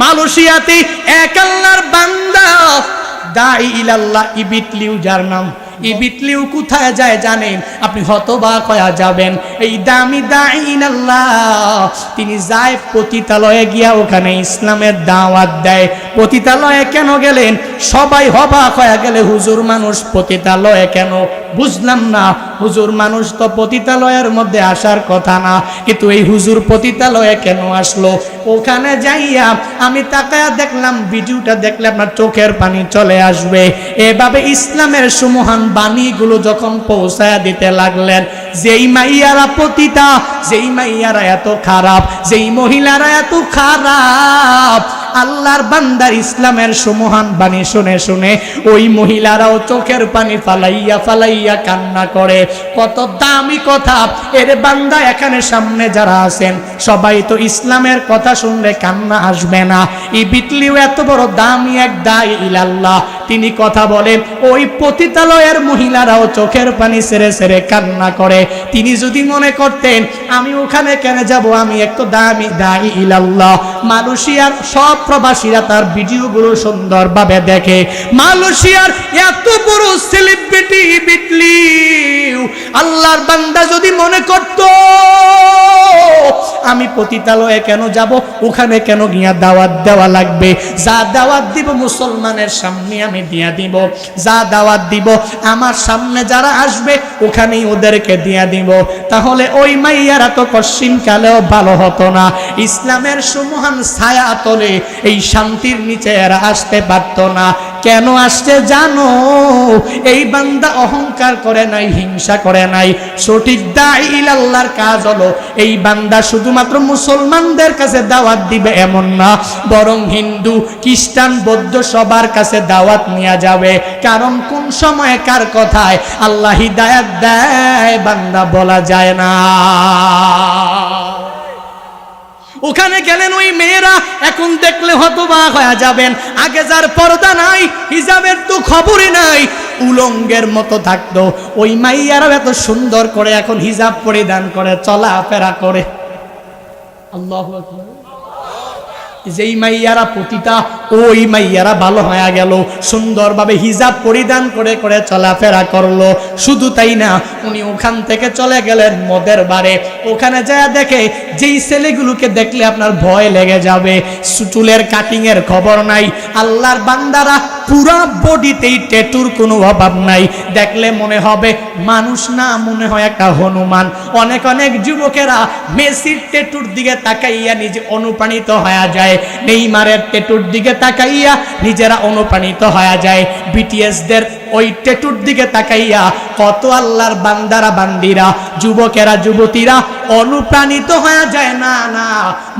মালয়েশিয়াতে এক আল্লাহর বান্দা। দাই ইলাল্লাহ ইবিটলিউ যার নাম ইবিটলিউ কোথায় যায় জানেন? আপনি হতবাক হয়ে যাবেন। এই দামি দাইন আল্লাহ তিনি যায় পতিতালয়ে গিয়া ওখানে ইসলামের দাওয়াত দেয়। পতিতালয়ে কেন গেলেন? সবাই হবাক হয়ে গেলে হুজুর মানুষ পতিতালয়ে কেন বুঝলাম না, হুজুর মানুষ তো পতিতালয়ের মধ্যে আসার কথা না, কিন্তু এই হুজুর পতিতালয়ে কেন আসলো? ওখানে যাইয়া আমি তাকায়া দেখলাম, ভিডিওটা দেখলে আপনার চোখের পানি চলে আসবে। এভাবে ইসলামের সুমহান বাণীগুলো যখন পৌঁছায়া দিতে লাগলেন, যেই মাইয়ারা পতিতা, যেই মাইয়ারা এত খারাপ, যেই মহিলারা এত খারাপ আল্লাহর বান্দার ইসলামের সুমহান বাণী শুনে শুনে ওই মহিলারাও চোখের পানি ফালাইয়া ফালাইয়া কান্না করে। কত দামি কথা। এর বান্দা এখানে সামনে যারা আছেন, সবাই তো ইসলামের কথা শুনলে কান্না আসবে না। এই বিটলিও এত বড় দামি এক দায় ইলাল্লাহ। তিনি কথা বলেন, ওই পতিতালয়ের মহিলারাও চোখের পানি সেরে সেরে কান্না করে। তিনি যদি মনে করতেন, আমি ওখানে কেন যাব, আমি একটু দামি দায়ী ইলাল্লাহ। মালয়েশিয়ার সব প্রবাসীরা তার ভিডিওগুলো সুন্দরভাবে দেখে, মালয়েশিয়ার এত বড় সেলিব্রিটি বিটলি আল্লাহর বান্দা যদি মনে করত আমি পতিতালয়ে কেন যাব? ওখানে কেন গিয়া দাওয়াত দেওয়া লাগবে? যা দাওয়াত দিব মুসলমানের সামনে আমি দিয়া দিব। যা দাওয়াত দিব আমার সামনে যারা আসবে, ওখানেই ওদেরকে দিয়া দিব। তাহলে ওই মাইয়ারা তো কশ্চিন কালেও ভালো হতো না। ইসলামের সুমহান ছায়া তলে এই শান্তির নিচে এরা আসতে পারতো না। কেন আসছে জানো? এই বান্দা অহংকার করে নাই, হিংসা করে নাই। সঠিক দাইল আল্লাহর কাজ হলো, এই বান্দা শুধুমাত্র মুসলমানদের কাছে দাওয়াত দিবে এমন না, বরং হিন্দু, খ্রিস্টান, বৌদ্ধ সবার কাছে দাওয়াত নেওয়া যাবে। কারণ কোন সময়ে কার কথায় আল্লাহ হিদায়াত দেয়, বান্দা বলা যায় না। ওখানে গেলেন ওই মেয়েরা, এখন দেখলে হতবাক হয়ে যাবেন। আগে যার পর্দা নাই, হিজাবের তো খবরই নাই। উলঙ্গের মতো থাকতো। ওই মাইয়ারাও এত সুন্দর করে এখন হিজাব পরিধান করে, চলাফেরা করে। আল্লাহ যেই মাইয়ারা পতিতা ওই মাইয়ারা ভালো হয়ে গেল, সুন্দরভাবে হিজাব পরিধান করে করে চলাফেরা করল। শুধু তাই না, উনি ওখান থেকে চলে গেলেন মদের বারে। ওখানে যা দেখে যেই ছেলেগুলোকে দেখলে আপনার ভয় লেগে যাবে। চুলের কাটিংয়ের খবর নাই। আল্লাহর বান্দারা পুরা বডিতেই টেটুর কোনো অভাব নাই। দেখলে মনে হবে মানুষ না, মনে হয় একটা হনুমান। অনেক অনেক যুবকেরা মেসির টেটুর দিকে তাকাইয়া নিজে অনুপ্রাণিত হয়ে যায়। নেইমারের টেটুর দিকে তাকাইয়া নিজেরা অনুপ্রাণিত হয়ে যায়। বিটিএসদের ওই টেটুর দিকে তাকাইয়া কত আল্লাহর বান্দারা, বান্দিরা, যুবকেরা, যুবতীরা অনুপ্রাণিত হয়ে যায়, না না,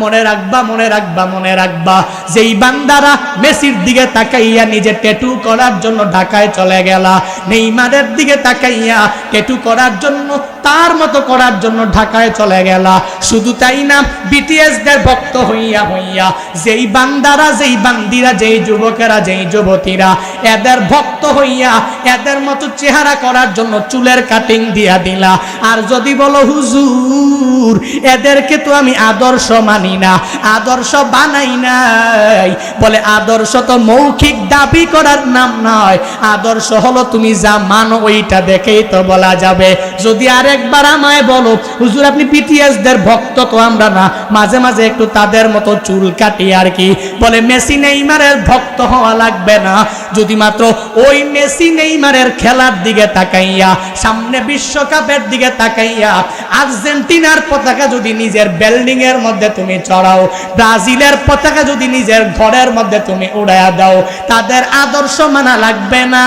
মনে রাখবা মনে রাখবা মনে রাখবা। যেই বান্দারা মেসির দিকে তাকাইয়া নিজে টেটু করার জন্য ঢাকায় চলে গেলা, নেইমারের দিকে তাকাইয়া টেটু করার জন্য, তার মতো করার জন্য ঢাকায় চলে গেলা। শুধু তাই না বিটিএসদের ভক্ত হইয়া হইয়া যেই বান্দারা, যেই বান্দিরা, যেই যুবকেরা, যেই যুবতীরা এদের ভক্ত হইয়া এদের মতো চেহারা করার জন্য চুলের কাটিং দিয়া দিলা। আর যদি বলো, হুজুর, এদেরকে তো আমি আদর্শ মানি না, আদর্শ বানাই নাই। বলে, আদর্শ তো মৌখিক দাবি করার নাম নয়। আদর্শ হলো তুমি যা মানো ওইটা দেখেই তো বলা যাবে। যদি আরেকবার আমায় বলো, হুজুর, আপনি পিটিএস দের ভক্ত তো আমরা না, মাঝে মাঝে একটু তাদের মতো চুল কাটি আর কি? বলে মেসি নেইমারের ভক্ত হওয়া লাগবে না। যদি মাত্র ওই মেসি নেইমারের খেলার দিকে তাকাইয়া, সামনে বিশ্বকাপের দিকে তাকাইয়া, আর্জেন্টিনার পতাকা যদি নিজের বিল্ডিং এর মধ্যে তুমি চড়াও, ব্রাজিলের পতাকা যদি নিজের ঘরের মধ্যে তুমি উড়াইয়া দাও, তাদের আদর্শ মানা লাগবে না।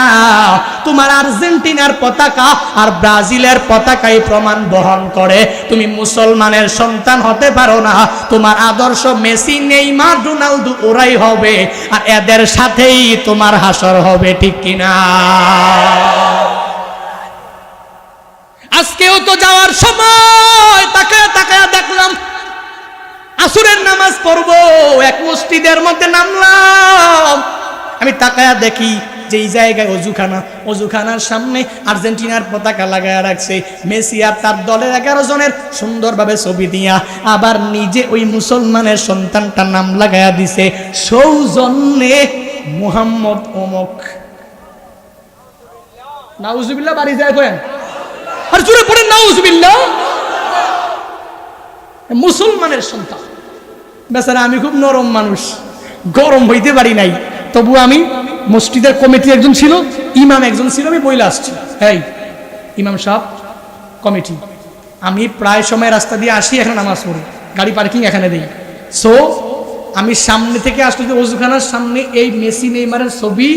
তোমার আর্জেন্টিনার পতাকা আর ব্রাজিলের পতাকাই প্রমাণ বহন করে। তুমি মুসলমানের সন্তান হতে পারো না। তোমার আদর্শ মেসি, নেইমার, রোনালদো, ওরাই হবে। আর এদের সাথেই তোমার হাসর হবে ঠিক কিনা? আজকেও তো যাওয়ার সময় তাকায় তাকায় দেখলাম, আসুরের নামাজ পড়ব, এক মসজিদের মধ্যে নামলাম। আমি তাকায়া দেখি যেই জায়গায় অজুখানা, অজুখানার সামনে আর্জেন্টিনার পতাকা লাগায় রাখছে। মেসি আর তার দলের এগারো জনের সুন্দরভাবে ছবি দিয়া আবার নিজে ওই মুসলমানের সন্তানটার নাম লাগায়া দিছে, সৌজন্যে মুহাম্মদ ওমক নাউজুবিল্লাহ, বাড়ি যায় কেন আর জুড়ে পড়েন, নাউজুবিল্লাহ। মুসলমানের সন্তান। বেচারা, আমি খুব নরম মানুষ। গরম হইতে পারি নাই। তবু আমি মসজিদের কমিটি একজন ছিল, ইমাম একজন ছিল, আমি বইলে আসছি। এই, ইমাম সাহেব, কমিটি। আমি প্রায় সময় রাস্তা দিয়ে আসি, এখানে নামাজ পড়ি। গাড়ি পার্কিং এখানে দিই। সো আমি সামনে থেকে আসলে যে অজুখানার সামনে এই মেসি নেইমারের ছবি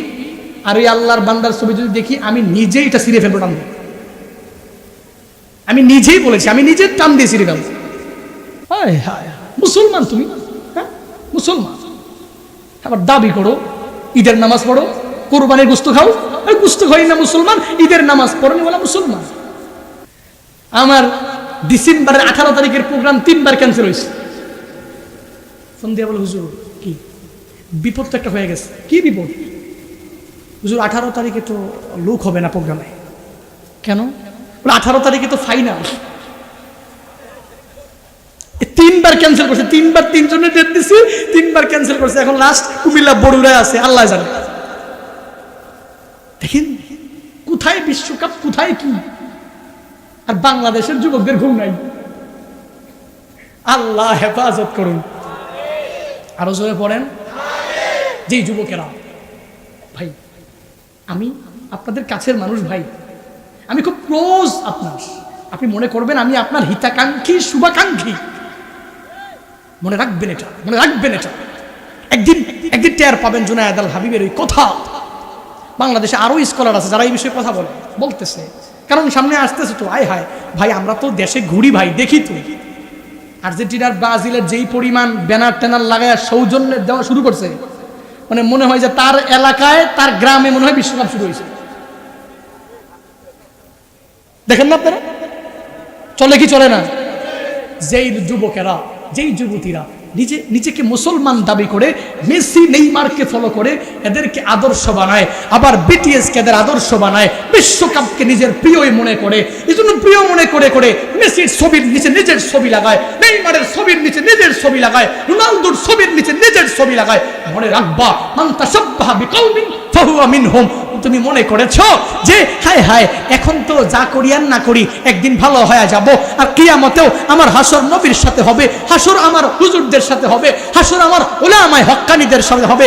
আর ওই আল্লাহর বান্দার ছবি যদি দেখি, আমি নিজেই এটা সিরে ফেলব, টান আমি নিজেই বলেছি, আমি নিজের টান দিয়ে সিরে ফেলব। মুসলমান তুমি হ্যাঁ? মুসলমান। আবার দাবি করো, ঈদের নামাজ পড়ো, কোরবানির গুস্ত খাও। ওই গুস্ত খাই না মুসলমান, ঈদের নামাজ পড়ো বলা মুসলমান। আমার ডিসেম্বরের আঠারো তারিখের প্রোগ্রাম তিনবার ক্যান্সেল হয়েছে। ফোন দিয়ে বলে, হুজুর, কি? বিপদ তো একটা হয়ে গেছে। কি বিপদ? হুজুর, আঠারো তারিখে তো লোক হবে না প্রোগ্রামে। কেন? আঠারো তারিখে তো ফাইনাল তিনবার ক্যান্সেল করছে, তিনবার তিনজনের ডেট দিছি, তিনবার ক্যান্সেল করছে। এখন লাস্ট কুমিল্লা বড়ুরায় আছে, আল্লাহ জানে। দেখেন, কোথায় বিশ্বকাপ, কোথায় কি? আর বাংলাদেশের যুবকদের ঘুম নাই। আল্লাহ হেফাজত করুন। আরও জোরে পড়েন। যেই যুবকেরা। ভাই, আমি আপনাদের কাছের মানুষ ভাই। আমি খুব ক্লোজ আপনার। আপনি মনে করবেন আমি আপনার হিতাকাঙ্ক্ষী, শুভাকাঙ্ক্ষী। মনে রাখবেন এটা, মনে রাখবেন এটা। একদিন একদিন টের পাবেন জুনায়দ আল হাবিবের ওই কথা। বাংলাদেশে আরও স্কলার আছে যারা এই বিষয়ে কথা বলে, বলতেছে। কারণ সামনে আসতেছে তো, আয় হায়। ভাই, আমরা তো দেশে ঘুরি ভাই, দেখি তো। আর্জেন্টিনার ব্রাজিলের যেই পরিমাণ ব্যানার ট্যানার লাগায় সৌজন্যের দেওয়া শুরু করছে মানে মনে হয় যে তার এলাকায়, তার গ্রামে মনে হয় বিশ্বকাপ শুরু হয়েছে। দেখেন না আপনারা? চলে কি চলে না? যেই যুবকেরা, যেই যুবতীরা নিজে, নিজেকে মুসলমান দাবি করে, মেসি, নেইমারকে ফলো করে এদেরকে আদর্শ বানায়, আবার বিটিএসকে এদের আদর্শ বানায়, বিশ্বকাপকে নিজের প্রিয়ই মনে করে এই জন্য প্রিয় মনে করে করে মেসির ছবির নিচে নিজের ছবি লাগায়, নেইমারের ছবির নিচে নিজের ছবি লাগায়, রোনালদোর ছবির নিচে নিজের ছবি লাগায়, মনে রাখবা মান্তা সব্বাহা বিকৌমিন ফাহুয়া মিনহুম। তুমি মনে করেছ যে, হায় হায়, এখন তো যা করি আর না করি, একদিন ভালো হয়ে যাব। আর কিয়ামতেও আমার হাসর নবীর সাথে হবে, হাসর আমার হুজুরদের সাথে হবে, হাসর আমার ওলামায় হক্কানিদের সাথে হবে।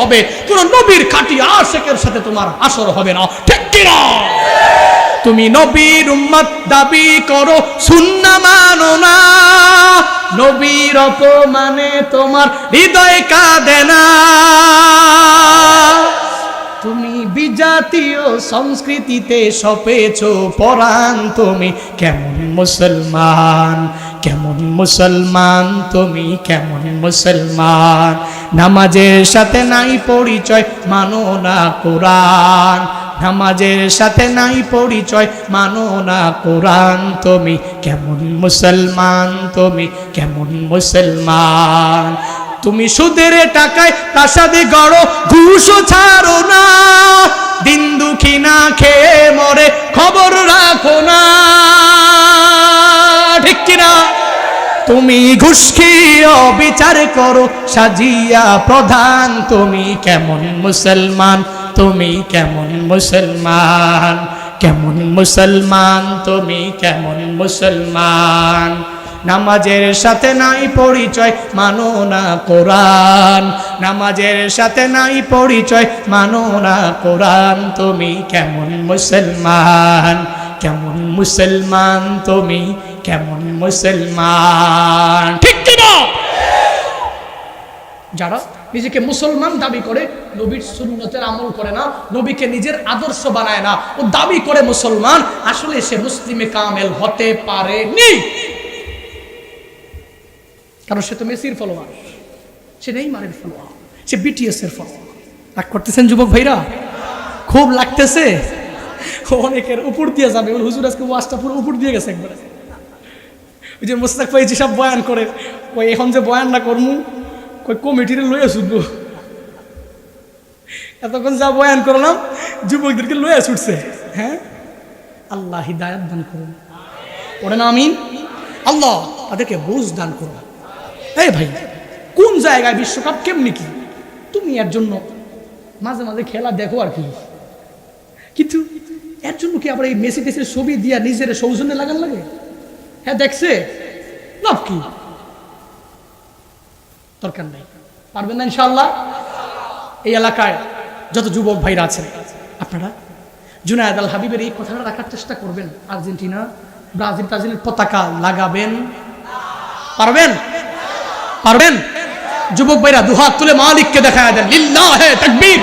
কোন নবীর খাঁটি আশেকের সাথে তোমার আসর হবে না। ঠিক কিনা? তুমি নবীর উম্মত দাবি করো, সুন্না মানো না। নবীর অপমানে তোমার হৃদয় কাঁদে না। তুমি বিজাতীয় সংস্কৃতিতে সপেছ পরাণ তুমি। কেমন মুসলমান কেমন মুসলমান তুমি, কেমন মুসলমান। নামাজের সাথে নাই পরিচয়, মানো না কোরআন। নামাজের সাথে নাই পরিচয়, মানো না কোরআন তুমি। কেমন মুসলমান তুমি, কেমন মুসলমান। তুমি সুদের টাকায় প্রাসাদে গড়ো ঘুষও ছাড়ো না। দিন দুঃখী না খেয়ে মরে, খবর রাখো না। ঠিক কিনা? তুমি ঘুষ খেয়ে বিচার করো, সাজিয়া প্রধান, তুমি কেমন মুসলমান? তুমি কেমন মুসলমান? কেমন মুসলমান? তুমি কেমন মুসলমান? নামাজের সাথে নাই পরিচয় মানো না কোরআন। নামাজের সাথে নাই পরিচয় মানো না কোরআন। তুমি কেমন মুসলমান? কেমন মুসলমান তুমি? কেমন মুসলমান? ঠিক কিনা? যারা নিজেকে মুসলমান দাবি করে, নবীর সুন্নতের আমল করে না, নবীকে নিজের আদর্শ বানায় না, ও দাবি করে মুসলমান, আসলে সে মুসলিমে কামেল হতে পারেনি। কারণ সে তো মেসির ফলোয়ার সে নেই মারের ফলোয়ার সে বিটিএস এর ফলোয়ার রাগ করতেছেন যুবক ভাইরা? খুব লাগতেছে। অনেকের উপর দিয়ে যাবে। ওই হুজুর, আজকে ওয়াজটা পুরো উপর দিয়ে গেছে একবারে। ওই যে মোস্তাক ভাই যেসব বয়ান করে ওই এখন যে বয়ান না করমু কই কমিটির লইয়া শুনব এতক্ষণ যা বয়ান করলাম, যুবকদেরকে লইয়া ছুটছে। হ্যাঁ? আল্লাহ হিদায়াত দান করুন। পড়ে না আমিন? আল্লাহ তাদেরকে বুঝ দান করুন। এই ভাই, কোন জায়গায় বিশ্বকাপ কেমনি কি? তুমি এর জন্য মাঝে মাঝে খেলা দেখো আর কি। কিন্তু এর জন্য কি আবার এই মেসি টেসির ছবি দিয়া নিজের সৌজন্যে লাগান লাগে? হ্যাঁ দেখছে? লাভ কি? দরকার নেই। পারবেন না ইনশাল্লাহ এই এলাকায় যত যুবক ভাইরা আছেন, আপনারা জুনায়দ আল হাবিবের এই কথাটা রাখার চেষ্টা করবেন। আর্জেন্টিনা ব্রাজিল ব্রাজিলের পতাকা লাগাবেন। পারবেন? পারবেন? যুবক ভাইরা দুহাত তুলে মালিককে দেখা দেন। লিল্লা হে তকবীর।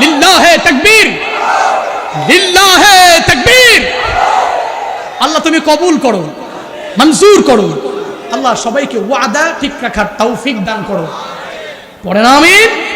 লিল্লা হে তকবীর। লিল্লা হে তকবীর। আল্লাহ তুমি কবুল করো, মঞ্জুর করো। আল্লাহ সবাইকে ওয়াদা ঠিক রাখার তৌফিক দান করো। পড়ে না আমিন?